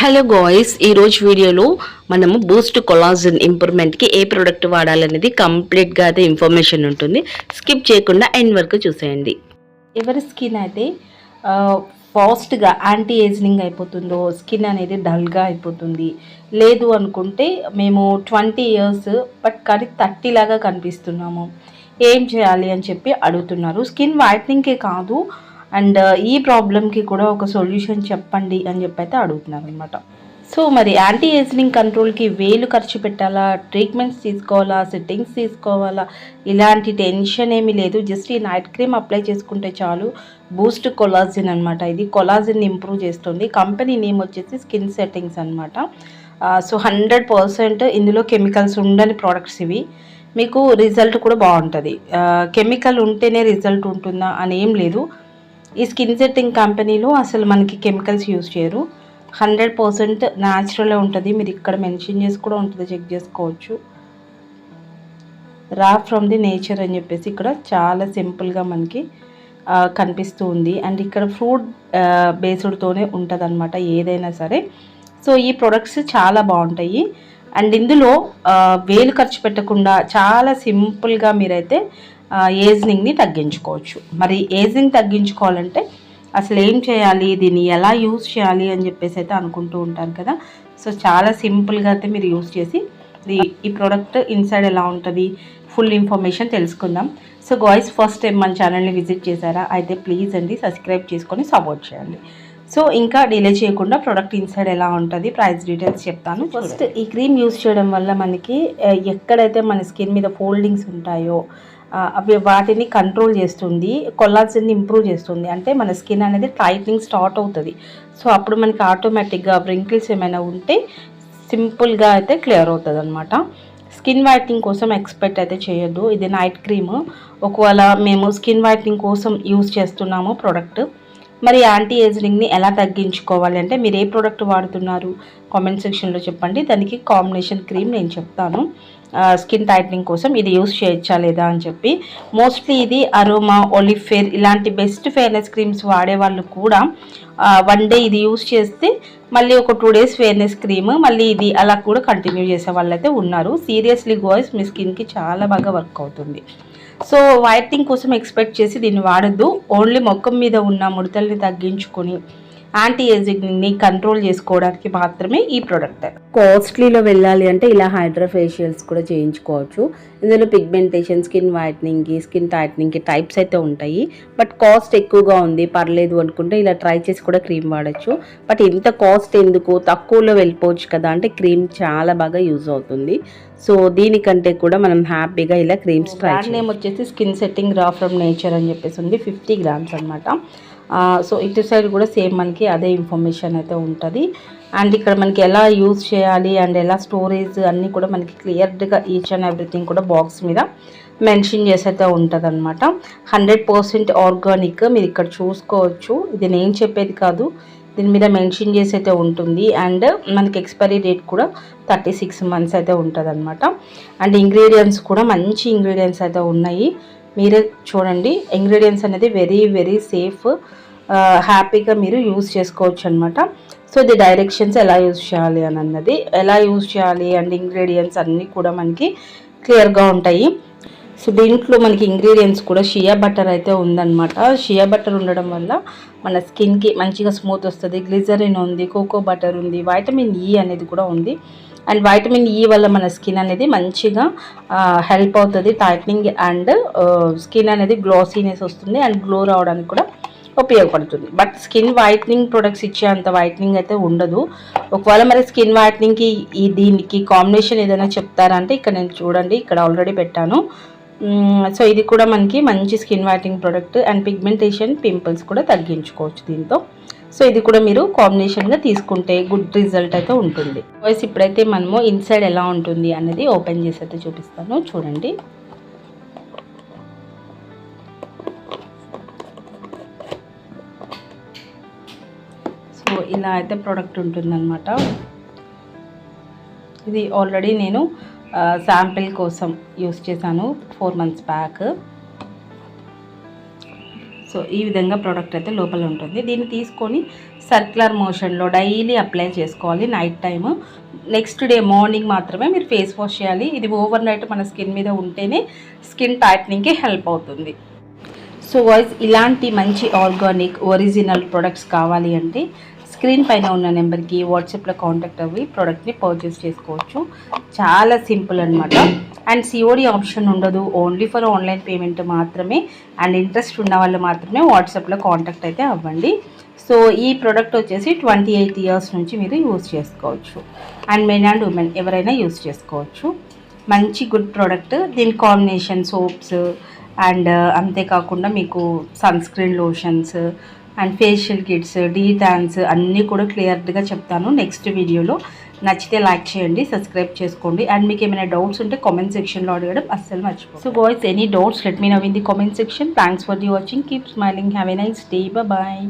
Hello guys ఈ రోజు వీడియోలో మనము బూస్ట్ కొలాజన్ ఇంప్రూవ్మెంట్కి ఏ ప్రోడక్ట్ వాడాలనేది కంప్లీట్గా అయితే ఇన్ఫర్మేషన్ ఉంటుంది. స్కిప్ చేయకుండా ఎండ్ వరకు చూసేయండి. ఎవరి స్కిన్ అయితే ఫాస్ట్గా యాంటీ ఏజింగ్ అయిపోతుందో స్కిన్ అనేది డల్గా అయిపోతుంది. లేదు అనుకుంటే మేము ట్వంటీ ఇయర్స్ బట్ కానీ థర్టీ లాగా కనిపిస్తున్నాము. ఏం చేయాలి అని చెప్పి అడుగుతున్నారు. స్కిన్ వైట్నింగ్కే కాదు అండ్ ఈ ప్రాబ్లంకి కూడా ఒక సొల్యూషన్ చెప్పండి అని చెప్పి అయితే అడుగుతున్నారు అనమాట సో మరి యాంటీ ఏజింగ్ కంట్రోల్కి వేలు ఖర్చు పెట్టాలా? ట్రీట్మెంట్స్ తీసుకోవాలా? సెట్టింగ్స్ తీసుకోవాలా? ఇలాంటి టెన్షన్ ఏమీ లేదు. జస్ట్ ఈ నైట్ క్రీమ్ అప్లై చేసుకుంటే చాలు. బూస్ట్ కొలాజిన్ అనమాట ఇది కొలాజిన్ ఇంప్రూవ్ చేస్తుంది. కంపెనీ నేమ్ వచ్చేసి స్కిన్ సెట్టింగ్స్ అనమాట సో హండ్రెడ్ పర్సెంట్ ఇందులో కెమికల్స్ ఉండని ప్రోడక్ట్స్ ఇవి. మీకు రిజల్ట్ కూడా బాగుంటుంది. కెమికల్ ఉంటేనే రిజల్ట్ ఉంటుందా అని ఏం లేదు. ఈ స్కిన్ సెట్టింగ్ కంపెనీలో అసలు మనకి కెమికల్స్ యూజ్ చేయరు. హండ్రెడ్ పర్సెంట్ న్యాచురలే ఉంటుంది. మీరు ఇక్కడ మెన్షన్ చేసి కూడా ఉంటుంది. చెక్ చేసుకోవచ్చు. రా ఫ్రమ్ ది నేచర్ అని చెప్పేసి ఇక్కడ చాలా సింపుల్గా మనకి కనిపిస్తూ ఉంది. అండ్ ఇక్కడ ఫ్రూట్ బేస్డ్తోనే ఉంటుంది అనమాట ఏదైనా సరే. సో ఈ ప్రొడక్ట్స్ చాలా బాగుంటాయి. అండ్ ఇందులో వేలు ఖర్చు పెట్టకుండా చాలా సింపుల్గా మీరైతే ఏజింగ్ని తగ్గించుకోవచ్చు. మరి ఏజింగ్ తగ్గించుకోవాలంటే అసలు ఏం చేయాలి? దీన్ని ఎలా యూజ్ చేయాలి అని చెప్పేసి అయితే అనుకుంటూ ఉంటారు కదా. సో చాలా సింపుల్గా అయితే మీరు యూజ్ చేసి ఈ- ఈ ప్రోడక్ట్ ఇన్సైడ్ ఎలా ఉంటుంది? ఫుల్ ఇన్ఫర్మేషన్ తెలుసుకుందాం. సో గాయ్స్ ఫస్ట్ టైం మన ఛానల్ని విజిట్ చేశారా? అయితే ప్లీజ్ అండి సబ్స్క్రైబ్ చేసుకొని సపోర్ట్ చేయండి. సో ఇంకా డిలే చేయకుండా ప్రోడక్ట్ ఇన్సైడ్ ఎలా ఉంటుంది? ప్రైస్ డీటెయిల్స్ చెప్తాను ఫస్ట్ ఈ క్రీమ్ యూస్ చేయడం వల్ల మనకి ఎక్కడైతే మన స్కిన్ మీద ఫోల్డింగ్స్ ఉంటాయో అవి వాటిని కంట్రోల్ చేస్తుంది కొల్లాల్సింది ఇంప్రూవ్ చేస్తుంది. అంటే మన స్కిన్ అనేది టైట్నింగ్ స్టార్ట్ అవుతుంది. సో అప్పుడు మనకి ఆటోమేటిక్గా వ్రింకిల్స్ ఏమైనా ఉంటే సింపుల్గా అయితే క్లియర్ అవుతుంది అనమాట స్కిన్ వైట్నింగ్ కోసం ఎక్స్పెక్ట్ అయితే చేయొద్దు. ఇది నైట్ క్రీమ్ ఒకవేళ మేము స్కిన్ వైట్నింగ్ కోసం యూజ్ చేస్తున్నాము ప్రోడక్ట్ మరి యాంటీ ఏజింగ్ని ఎలా తగ్గించుకోవాలి అంటే మీరు ఏ ప్రోడక్ట్ వాడుతున్నారు? కామెంట్ సెక్షన్లో చెప్పండి. దానికి కాంబినేషన్ క్రీమ్ నేను చెప్తాను. స్కిన్ టైట్నింగ్ కోసం ఇది యూస్ చేయొచ్చా లేదా అని చెప్పి. మోస్ట్లీ ఇది అరోమా ఒలిఫేర్ ఇలాంటి బెస్ట్ ఫేర్నెస్ క్రీమ్స్ వాడే వాళ్ళు కూడా వన్ డే ఇది యూస్ చేస్తే మళ్ళీ ఒక టూ డేస్ ఫేర్నెస్ క్రీమ్ మళ్ళీ ఇది అలా కూడా కంటిన్యూ చేసే వాళ్ళు అయితే ఉన్నారు. సీరియస్లీ గోయిస్ మీ స్కిన్కి చాలా బాగా వర్క్ అవుతుంది. సో వైటింగ్ కోసం ఎక్స్పెక్ట్ చేసి దీన్ని వాడద్దు. ఓన్లీ మొక్కం మీద ఉన్న ముడతల్ని తగ్గించుకొని యాంటీ ఏజింగ్ని కంట్రోల్ చేసుకోవడానికి మాత్రమే ఈ ప్రోడక్ట్. కాస్ట్లీలో వెళ్ళాలి అంటే ఇలా హైడ్రా ఫేషియల్స్ కూడా చేయించుకోవచ్చు. ఇందులో పిగ్మెంటేషన్ స్కిన్ వైట్నింగ్కి స్కిన్ టైట్నింగ్కి టైప్స్ అయితే ఉంటాయి. బట్ కాస్ట్ ఎక్కువగా ఉంది పర్లేదు అనుకుంటే ఇలా ట్రై చేసి కూడా క్రీమ్ వాడచ్చు. బట్ ఇంత కాస్ట్ ఎందుకు? తక్కువలో వెళ్ళిపోవచ్చు కదా అంటే క్రీమ్ చాలా బాగా యూజ్ అవుతుంది. సో దీనికంటే కూడా మనం హ్యాపీగా ఇలా క్రీమ్స్ ట్రై నేమ్ వచ్చేసి Skin Setting raw from nature అని చెప్పేసి ఉంది ఫిఫ్టీ గ్రామ్స్ అనమాట సో ఇటు సైడ్ కూడా సేమ్ మనకి అదే ఇన్ఫర్మేషన్ అయితే ఉంటుంది. అండ్ ఇక్కడ మనకి ఎలా యూజ్ చేయాలి అండ్ ఎలా స్టోరేజ్ అన్నీ కూడా మనకి క్లియర్గా ఈచ్ అండ్ ఎవ్రీథింగ్ కూడా బాక్స్ మీద మెన్షన్ చేసి అయితే ఉంటుంది అనమాట హండ్రెడ్ పర్సెంట్ ఆర్గానిక్ మీరు ఇక్కడ చూసుకోవచ్చు. ఇది నేను చెప్పేది కాదు. దీని మీద మెన్షన్ చేసి అయితే ఉంటుంది. అండ్ మనకి ఎక్స్పైరీ డేట్ కూడా థర్టీ సిక్స్ మంత్స్ అయితే ఉంటుంది అనమాట అండ్ ఇంగ్రీడియంట్స్ కూడా మంచి ఇంగ్రీడియంట్స్ అయితే ఉన్నాయి. మీరే చూడండి. ఇంగ్రీడియంట్స్ అనేది వెరీ వెరీ సేఫ్ హ్యాపీగా మీరు యూస్ చేసుకోవచ్చు అనమాట సో ఇది డైరెక్షన్స్ ఎలా యూజ్ చేయాలి అని అన్నది ఎలా యూజ్ చేయాలి అండ్ ఇంగ్రీడియంట్స్ అన్నీ కూడా మనకి క్లియర్గా ఉంటాయి. సో దీంట్లో మనకి ఇంగ్రీడియంట్స్ కూడా షియా బటర్ అయితే ఉందన్నమాట. షియా బటర్ ఉండడం వల్ల మన స్కిన్కి మంచిగా స్మూత్ వస్తుంది. గ్లిజరిన్ ఉంది కోకో బటర్ ఉంది వైటమిన్ ఈ అనేది కూడా ఉంది. అండ్ వైటమిన్ ఈ వల్ల మన స్కిన్ అనేది మంచిగా హెల్ప్ అవుతుంది. టైట్నింగ్ అండ్ స్కిన్ అనేది గ్లోసీనెస్ వస్తుంది అండ్ గ్లో రావడానికి కూడా ఉపయోగపడుతుంది. బట్ స్కిన్ వైట్నింగ్ ప్రొడక్ట్స్ ఇచ్చే అంత వైట్నింగ్ అయితే ఉండదు. ఒకవేళ మరి స్కిన్ వైట్నింగ్కి ఈ దీనికి కాంబినేషన్ ఏదైనా చెప్తారా అంటే ఇక్కడ నేను చూడండి ఇక్కడ ఆల్రెడీ పెట్టాను. సో ఇది కూడా మనకి మంచి skin whitening product and pigmentation pimples కూడా తగ్గించుకోవచ్చు దీంతో. సో ఇది కూడా మీరు కాంబినేషన్గా తీసుకుంటే గుడ్ రిజల్ట్ అయితే ఉంటుంది. వాయిస్ ఇప్పుడైతే మనము ఇన్సైడ్ ఎలా ఉంటుంది అనేది ఓపెన్ చేసి అయితే చూపిస్తాను. చూడండి. సో ఇలా అయితే ప్రోడక్ట్ ఉంటుందన్నమాట. ఇది ఆల్రెడీ నేను శాంపిల్ కోసం యూస్ చేశాను ఫోర్ మంత్స్ బ్యాక్ సో ఈ విధంగా ప్రోడక్ట్ అయితే లోపల ఉంటుంది. దీన్ని తీసుకొని సర్క్యులర్ మోషన్లో డైలీ అప్లై చేసుకోవాలి night time next day morning మాత్రమే మీరు ఫేస్ వాష్ చేయాలి. ఇది ఓవర్ నైట్ మన స్కిన్ మీద ఉంటేనే స్కిన్ టైట్నింగ్కి హెల్ప్ అవుతుంది. సో వాయిస్ ఇలాంటి మంచి ఆర్గానిక్ ఒరిజినల్ ప్రొడక్ట్స్ కావాలి అంటే స్క్రీన్ పైన ఉన్న నెంబర్కి వాట్సాప్లో కాంటాక్ట్ అవ్వి ప్రోడక్ట్ని పర్చేస్ చేసుకోవచ్చు. చాలా సింపుల్ అనమాట అండ్ సిఓడి ఆప్షన్ ఉండదు. ఓన్లీ ఫర్ ఆన్లైన్ పేమెంట్ మాత్రమే. అండ్ ఇంట్రెస్ట్ ఉన్న వాళ్ళు మాత్రమే వాట్సాప్లో కాంటాక్ట్ అయితే అవ్వండి. సో ఈ ప్రోడక్ట్ వచ్చేసి ట్వంటీ ఎయిట్ ఇయర్స్ నుంచి మీరు యూజ్ చేసుకోవచ్చు. అండ్ మెన్ అండ్ ఉమెన్ ఎవరైనా యూజ్ చేసుకోవచ్చు. మంచి గుడ్ ప్రోడక్ట్. దీని కాంబినేషన్ సోప్స్ అండ్ అంతేకాకుండా మీకు sunscreen lotions and facial kits detans అన్నీ కూడా క్లియర్గా చెప్తాను నెక్స్ట్ వీడియోలో. నచ్చితే లైక్ చేయండి సబ్స్క్రైబ్ చేసుకోండి. అండ్ మీకు ఏమైనా డౌట్స్ ఉంటే కామెంట్ సెక్షన్లో అడగడం అస్సలు మర్చిపో so boys any doubts let me know in the comment section thanks for the watching keep smiling have a nice day bye